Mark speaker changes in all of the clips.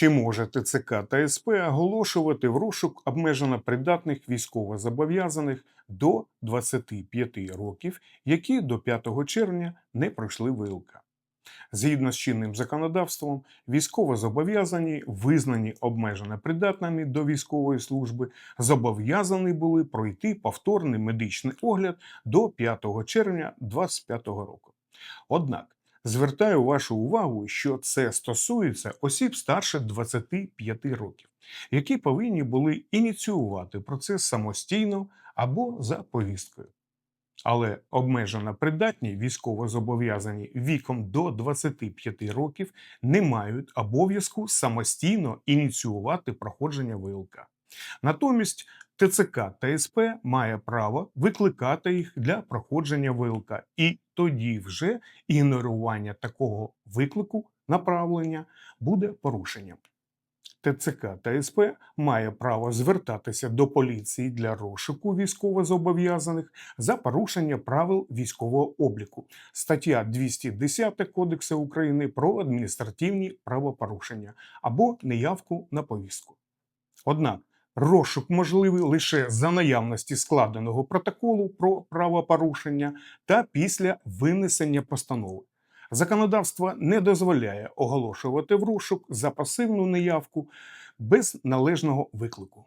Speaker 1: Чи може ТЦК та СП оголошувати в розшук обмежено придатних військовозобов'язаних до 25 років, які до 5 червня не пройшли ВЛК? Згідно з чинним законодавством, військовозобов'язані, визнані обмежено придатними до військової служби, зобов'язані були пройти повторний медичний огляд до 5 червня 2025 року. Однак звертаю вашу увагу, що це стосується осіб старше 25 років, які повинні були ініціювати процес самостійно або за повісткою. Але обмежено придатні військовозобов'язані віком до 25 років не мають обов'язку самостійно ініціювати проходження ВЛК. Натомість ТЦК та СП має право викликати їх для проходження ВЛК, і тоді вже ігнорування такого виклику направлення буде порушенням. ТЦК та СП має право звертатися до поліції для розшуку військовозобов'язаних за порушення правил військового обліку. Стаття 210 Кодексу України про адміністративні правопорушення або неявку на повістку. Однак розшук можливий лише за наявності складеного протоколу про правопорушення та після винесення постанови. Законодавство не дозволяє оголошувати в розшук за пасивну неявку без належного виклику.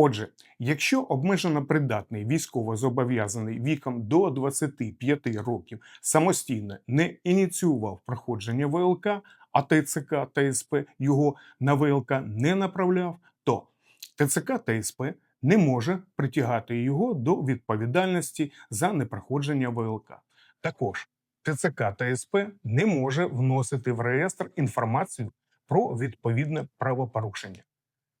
Speaker 1: Отже, якщо обмежено придатний військовозобов'язаний віком до 25 років самостійно не ініціював проходження ВЛК, а ТЦК та СП його на ВЛК не направляв, то ТЦК та СП не може притягати його до відповідальності за непроходження ВЛК. Також ТЦК та СП не може вносити в реєстр інформацію про відповідне правопорушення.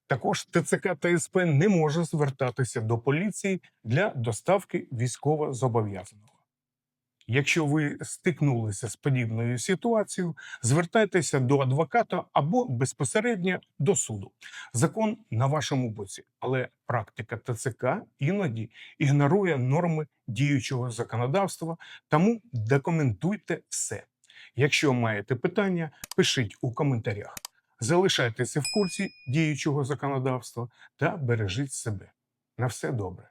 Speaker 1: Також ТЦК та СП не може звертатися до поліції для доставки військовозобов'язаного. Якщо ви стикнулися з подібною ситуацією, звертайтеся до адвоката або безпосередньо до суду. Закон на вашому боці, але практика ТЦК іноді ігнорує норми діючого законодавства, тому документуйте все. Якщо маєте питання, пишіть у коментарях. Залишайтеся в курсі діючого законодавства та бережіть себе. На все добре.